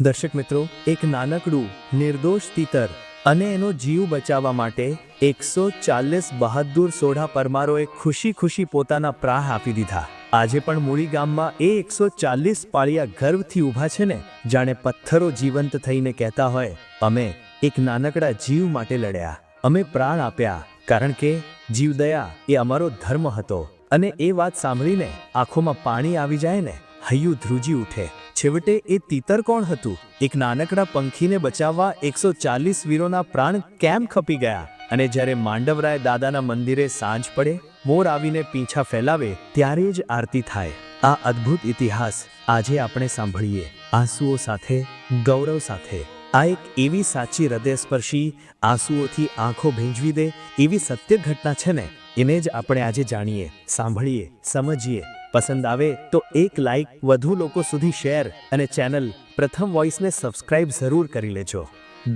દર્શક મિત્રો, એક નાનકડું, નિર્દોષ તીતર અને એનો જીવ બચાવવા માટે એકસો ચાલીસ બહાદુર સોઢા પરમારોએ ખુશી ખુશી પોતાના પ્રાહ આપી દીધા. આજે પણ મૂળી ગામમાં એ એકસો ચાલીસ પાળિયા ગર્વથી ઊભા છે ને, જાણે પથ્થરો જીવંત થઈને કહેતા હોય, અમે એક નાનકડા જીવ માટે લડ્યા. અમે પ્રાણ આપ્યા. કારણ કે જીવદયા એ અમારો ધર્મ હતો. અને એ વાત સાંભળીને આંખોમાં પાણી આવી જાય ને હૈયું ધ્રુજી ઉઠે. છેવટે એ તીતર કોણ હતું? એક નાનકડા પંખીને બચાવવા એકસો ચાલીસ વીરોના પ્રાણ કેમ ખપી ગયા? અને જ્યારે માંડવરાય દાદાના મંદિરે સાંજ પડે, મોર આવીને પીંછા ફેલાવે, ત્યારે જ આરતી થાય. આ અદ્ભુત ઇતિહાસ આજે આપણે સાંભળીએ. આંસુઓ સાથે, ગૌરવ સાથે. આ એક એવી સાચી હૃદયસ્પર્શી આંસુઓથી આંખો ભીંજવી દે એવી સત્ય ઘટના છે ને? એને જ આપણે આજે જાણીએ, સાંભળીએ, સમજીએ. પસંદ આવે તો એક લાઇક વધુ લોકો સુધી શેર અને ચેનલ પ્રથમ વોઇસને સબસ્ક્રાઇબ જરૂર કરી લેજો.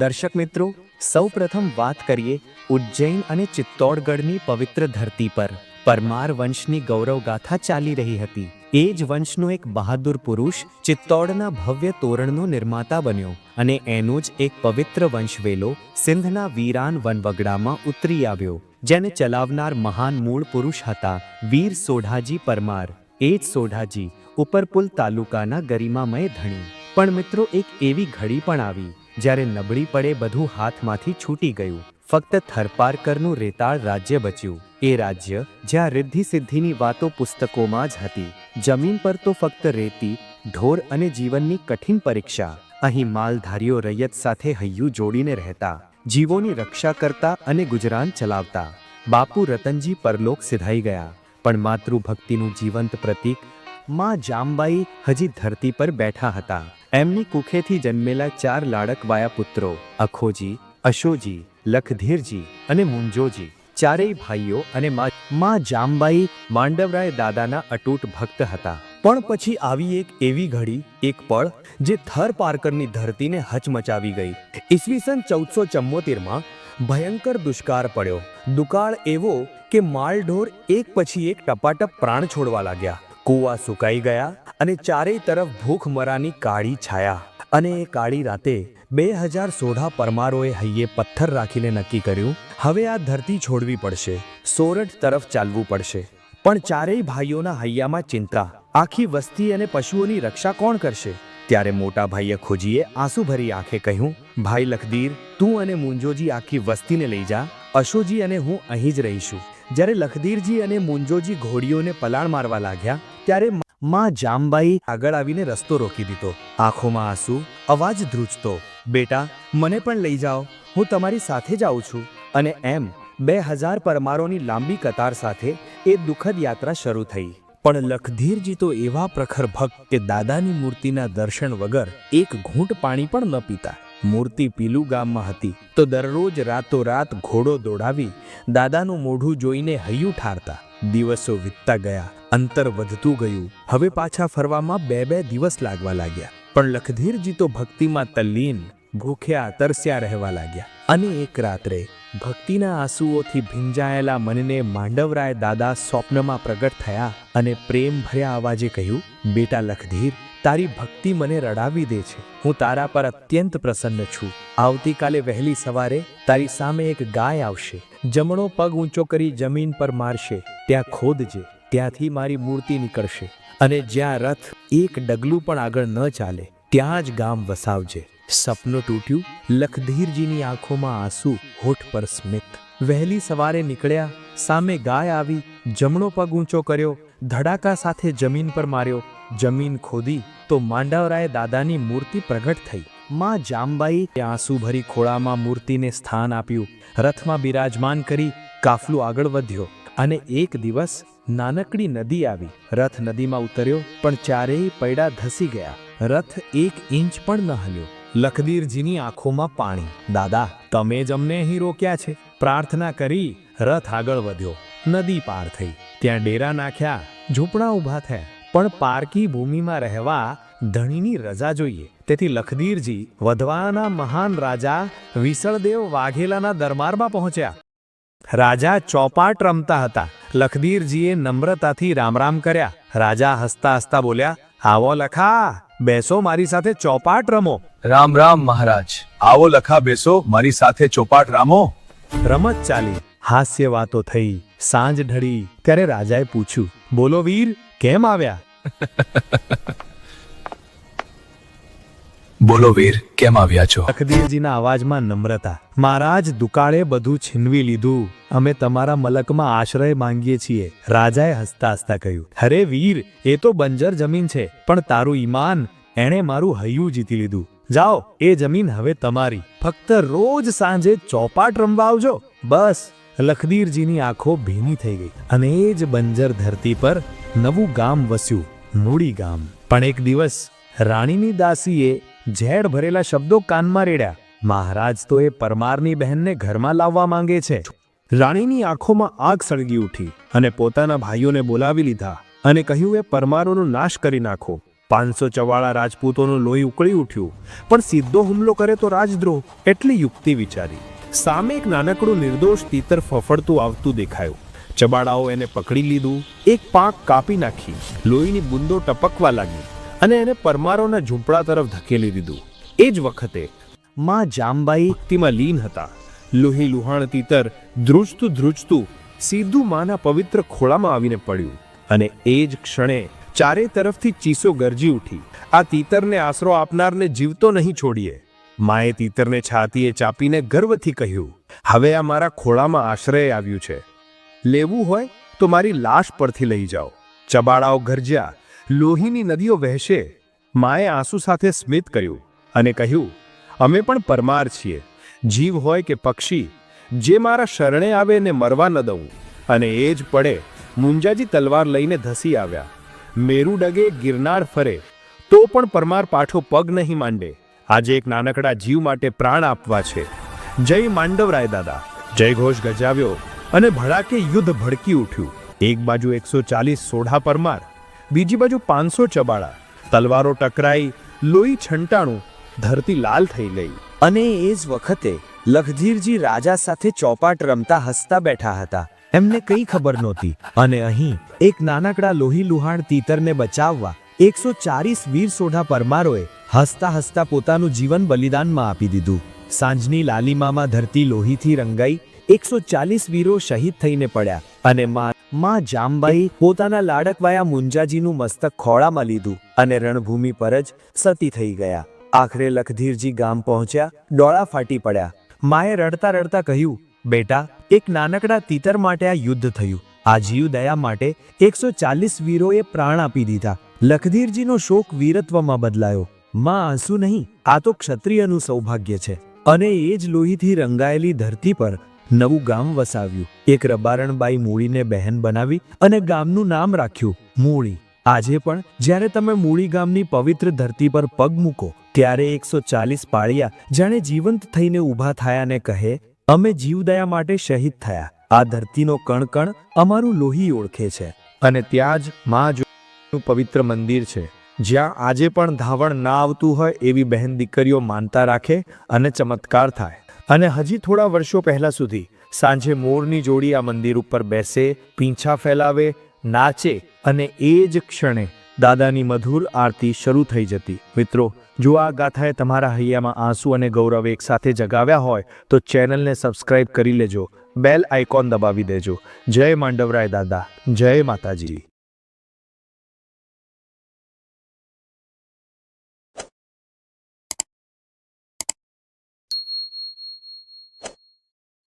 દર્શક મિત્રો સૌ પ્રથમ વાત કરીએ ઉજ્જૈન અને ચિત્તોડગઢની પવિત્ર ધરતી પર. પરમાર વંશની ગૌરવગાથા ચાલી રહી હતી. એ જ વંશનો એક બહાદુર પુરુષ ચિત્તોડના ભવ્ય તોરણનો નિર્માતા બન્યો અને એનો જ એક પવિત્ર વંશવેલો સિંધના વીરાન વનવગડામાં ઉતરી આવ્યો, જેને ચલાવનાર મહાન મૂળ પુરુષ હતા વીર સોઢાજી પરમાર. એ જ સોઢાજી, ઉપરપુલ તાલુકાના ગરિમામય ધણી. પણ મિત્રો એક એવી ઘડી પણ આવી, જ્યારે નબળી પડે બધું હાથમાંથી છૂટી ગયું. ફક્ત થરપારકરનું રેતાળ રાજ્ય બચ્યું. એ રાજ્ય, જ્યાં રિદ્ધિ સિદ્ધિની વાતો પુસ્તકોમાં જ હતી. જમીન પર તો ફક્ત રેતી, ઢોર અને જીવનની કઠિન પરીક્ષા. અહીં માલધારીઓ રૈયત સાથે હૈયું જોડીને રહેતા. જીવોની રક્ષા કરતા અને ગુજરાન ચલાવતા. બાપુ રતનજી પરલોક સિધાઈ ગયા. પણ માતૃભક્તિનું જીવંત પ્રતીકમાં જામબાઈ હજી ધરતી પર બેઠા હતા. એમની કુખેથી જન્મેલા ચાર લાડકવાયા પુત્રો અખોજી, અશોજી, લખધીરજી અને મુંજોજી. ચારેય ભાઈઓ અને માં જામબાઈ માંડવરાય દાદાના અટૂટ ભક્ત હતા. પણ પછી આવી એક એવી ઘડી, એક પળ, જે થર પારકરની ધરતીને હચમચાવી ગઈ. ઈસવીસન ચૌદસો ચમ્મોતેરમાં ભયંકર દુષ્કાળ પડ્યો. દુકાળ એવો કે માલઢોર એક પછી એક ટપાટપ પ્રાણ છોડવા લાગ્યા. કૂવા સુકાઈ ગયા અને ચારેય તરફ ભૂખમરાની કાળી છાયા અને એ કાળી રાતે બે હજાર સોઢા પરમારોએ હૈયે પથ્થર રાખીને નક્કી કર્યું, હવે આ ધરતી છોડવી પડશે, સોરઠ તરફ ચાલવું પડશે. પણ ચારેય ભાઈઓના હૈયામાં ચિંતા. આખી વસ્તી અને પશુઓની રક્ષા કોણ કરશે? ત્યારે મોટા ભાઈએ ખોજીએ આંસુ ભરી આંખે કહ્યું, ભાઈ લખદીર તું અને મુંજોજી આખી વસ્તીને લઈ જા, અશોજી અને હું અહીં જ રહીશું. જ્યારે લખધીરજી અને મુંજોજી ઘોડીઓને પલાણ મારવા લાગ્યા, ત્યારે માં જામબાઈ આગળ આવીને રસ્તો રોકી દીધો. આંખોમાં આંસુ, અવાજ ધ્રુજતો, બેટા, મને પણ લઈ જાઓ, હું તમારી સાથે જ આવું છું. અને એમ બે હજાર પરમારોની લાંબી કતાર સાથે એ દુઃખદ યાત્રા શરૂ થઈ. પણ લખધીરજી તો એવા પ્રખર ભક્ત કે દાદાની મૂર્તિના દર્શન વગર એક ઘૂંટ પાણી પણ ન પીતા. મૂર્તિ પીલું ગામમાં હતી. તો દરરોજ રાતોરાત ઘોડો દોડાવી દાદાનું મોઢું જોઈને હૈયું ઠારતા દિવસો વીતતા ગયા. અંતર વધતું ગયું. હવે પાછા ફરવામાં બે બે દિવસ લાગવા લાગ્યા. પણ લખધીરજી તો ભક્તિમાં તલ્લીન, ભૂખ્યા, તરસ્યા રહેવા લાગ્યા. અને એક રાત્રે ભક્તિના આંસુઓથી ભીંજાયેલા મનને માંડવરાય દાદા સ્વપ્નમાં પ્રગટ થયા અને પ્રેમ ભર્યા અવાજે કહ્યું, બેટા લખધીર, તારી ભક્તિ મને રડાવી દે છે. હું તારા પર અત્યંત પ્રસન્ન છું. આવતીકાલે વહેલી સવારે તારી સામે એક ગાય આવશે. જમણો પગ ઊંચો કરી જમીન પર મારશે. ત્યાં ખોદજે. ત્યાંથી મારી મૂર્તિ નીકળશે. અને જ્યાં રથ એક ડગલું પણ આગળ ન ચાલે, ત્યાં જ ગામ વસાવજે. સપનું તૂટ્યું, લખધીરજીની આંખોમાં આંસુ હોઠ પર સ્મિત. વહેલી સવારે નીકળ્યા, સામે ગાય આવી, જમણો પગ ઊંચો કર્યો, ધડાકા સાથે જમીન પર માર્યો. જમીન ખોદી તો માંડવરાય દાદાની મૂર્તિ પ્રગટ થઈ. માં જામબાઈ આંસુ ભરી ખોળામાં મૂર્તિને સ્થાન આપ્યું. રથમાં બિરાજમાન કરી કાફલું આગળ વધ્યો અને એક દિવસ નાનકડી નદી આવી. રથ નદીમાં ઉતર્યો, પણ ચારેય પૈડા ધસી ગયા. રથ એક ઇંચ પણ ન હલ્યો. લખદીરજીની આંખોમાં પાણી. દાદા, તમે જ અમને અહીં રોક્યા છે. પ્રાર્થના કરી રથ આગળ વધ્યો. નદી પાર થઈ. ત્યાં ડેરા નાખ્યા, ઝૂંપડા ઊભા થયા. પણ પારકી ભૂમિમાં રહેવા ધણીની રજા જોઈએ. તેથી લખદીરજી વધવાના મહાન રાજા વિસળદેવ વાઘેલાના દરબારમાં પહોંચ્યા. રાજા ચોપાટ રમતા હતા. લખદીરજીએ નમ્રતાથી રામ રામ કર્યા. રાજા હસતા હસતા બોલ્યા, આવો લખા. બેસો મારી સાથે ચોપાટ રમો. રામ રામ મહારાજ. આવો લખા બેસો મારી સાથે ચોપાટ રામો. રમત ચાલી. હાસ્ય વાતો થઈ. સાંજ ઢળી. ત્યારે રાજાએ પૂછ્યું બોલો વીર કેમ આવ્યા? બોલો વીર, કેમ આવ્યા છો? તકદીરજીના અવાજમાં નમ્રતા. મહારાજ, દુકાળે બધું છીનવી લીધું. અમે તમારા મલકમાં આશ્રય માંગીએ છીએ. રાજાએ હસતા હસતા કહ્યું અરે વીર, એ તો બંજર જમીન છે, પણ તારું ઈમાન એણે મારું હૈયું જીતી લીધું. જાઓ, એ જમીન હવે તમારી. ફક્ત રોજ સાંજે ચોપાટ રમવા આવજો. બસ, લખદીરજીની આંખો ભીની થઈ ગઈ. અને એ જ બંજર ધરતી પર નવું ગામ વસ્યું, મૂડી ગામ. પણ એક દિવસ રાણીની દાસીએ ઝેડ ભરેલા શબ્દો કાનમાં રેડ્યા. મહારાજ તો એ પરમારની બહેનને ઘરમાં લાવવા માંગે છે. રાણીની આંખોમાં આગ સળગી ઉઠી અને પોતાના ભાઈઓને બોલાવી લીધા અને કહ્યું, એ પરમારોનો નાશ કરી નાખો. પાંચસો ચવાળા રાજપૂતોનું લોહી ઉકળી ઉઠ્યું, પણ સીધો હુમલો કરે તો રાજદ્રોહ. એટલી યુક્તિ વિચારી સામે એક નાનકડું નિર્દોષ તીતર ફફડતું આવતું દેખાયું. ચબાડાઓ એને પકડી લીધું, એક પાંખ કાપી નાખી, લોહીની બુંદો ટપકવા લાગી. અને એને પરમારોના ઝૂંપડા તરફ ધકેલી દીધું. એ જ વખતે માં જામબાઈ તેમાં લીન હતા. લોહી લુહાણ તીતર ધ્રુજતું ધ્રુજતું સીધું માના પવિત્ર ખોળામાં આવીને પડ્યું અને એ જ ક્ષણે ચારે તરફથી ચીસો ગરજી ઉઠી. આ તીતરને આશરો આપનારને જીવતો નહીં છોડીએ. માએ તીતરને છાતીએ ચાપીને ગર્વથી કહ્યું, હવે આ મારા ખોળામાં આશ્રય આવ્યું છે. લેવું હોય તો મારી લાશ પરથી લઈ જાઓ. ચબાડાઓ ગરજ્યા લોહીની નદીઓ વહેશે. માએ આંસુ સાથે સ્મિત કર્યું અને કહ્યું, અમે પણ પરમાર છીએ. જીવ હોય કે પક્ષી, જે મારા શરણે આવે ને મરવા ન દઉં. અને એ જ પડે મુંજાજી તલવાર લઈને ધસી આવ્યા. મેરુ ડગે ગિરનાર ફરે, તો પણ પરમાર પાઠો પગ નહીં માંડે. આજે એક નાનકડા જીવ માટે પ્રાણ આપવા છે. જય માંડવરાય દાદા. જય ઘોષ ગજાવ્યો અને ભડાકે યુદ્ધ ભડકી ઉઠ્યું. એક બાજુ એકસો ચાલીસ સોઢા પરમાર બીજી બાજુ પાંચસો ચબાળા. તલવારો ટકરાઈ, લોહી છંટાણું ધરતી લાલ થઈ ગઈ. અને એ જ વખતે લખધીરજી રાજા સાથે ચોપાટ રમતા હસતા બેઠા હતા. એમને કઈ ખબર નહોતી. અને અહીં એક નાનકડા લોહી લુહાણ તીતરને બચાવવા એકસો ચાલીસ વીર સોઢા પરમારોએ હસતા હસતા પોતાનું જીવન બલિદાનમાં આપી દીધું. સાંજની લાલીમામાં ધરતી લોહીથી રંગાઈ, એકસો ચાલીસ વીરો શહીદ થઈને પડ્યા. અને માં માં જામબાઈ પોતાના લાડકવાયા મુંજાજીનું મસ્તક ખોળામાં લીધું અને રણભૂમિ પર જ સતી થઈ ગયા. આખરે લખધીરજી ગામ પહોંચ્યા, ડોળા ફાટી પડ્યા. માએ રડતા રડતા કહ્યું, બેટા, એક નાનકડા તીતર માટે આ યુદ્ધ થયું. આ જીવ દયા માટે એકસો ચાલીસ વીરોએ પ્રાણ આપી દીધા. લખધીરજીનો શોક વીરત્વમાં બદલાયો. માં આંસુ નહીં, આ તો ક્ષત્રિયનું સૌભાગ્ય છે. અને એ જ લોહીથી રંગાયેલી ધરતી પર નવું ગામ વસાવ્યું. એક રબારણબાઈ મૂળીને બહેન બનાવી અને ગામનું નામ રાખ્યું, મૂળી. આજે પણ જ્યારે તમે મૂળી ગામની પવિત્ર ધરતી પર પગ મૂકો, ત્યારે એકસો ચાલીસ પાળિયા જાણે જીવંત થઈને ઊભા થયા ને કહે, અમે જીવદયા માટે શહીદ થયા. આ ધરતીનો કણ કણ અમારું લોહી ઓળખે છે. અને ત્યાં જ મા પવિત્ર મંદિર છે. જ્યાં આજે પણ ધાવણ ના આવતું હોય એવી બહેન દીકરીઓ માનતા રાખે અને ચમત્કાર થાય. અને હજી થોડા વર્ષો પહેલા સુધી સાંજે મોરની જોડી આ મંદિર ઉપર બેસે, પીંછા ફેલાવે, નાચે અને એ જ ક્ષણે દાદાની મધુર આરતી શરૂ થઈ જતી. મિત્રો, જો આ ગાથાએ તમારા હૈયામાં આંસુ અને ગૌરવ એકસાથે જગાવ્યા હોય, તો ચેનલને સબસ્ક્રાઇબ કરી લેજો. બેલ આઇકોન દબાવી દેજો. જય માંડવરાય દાદા. જય માતાજી.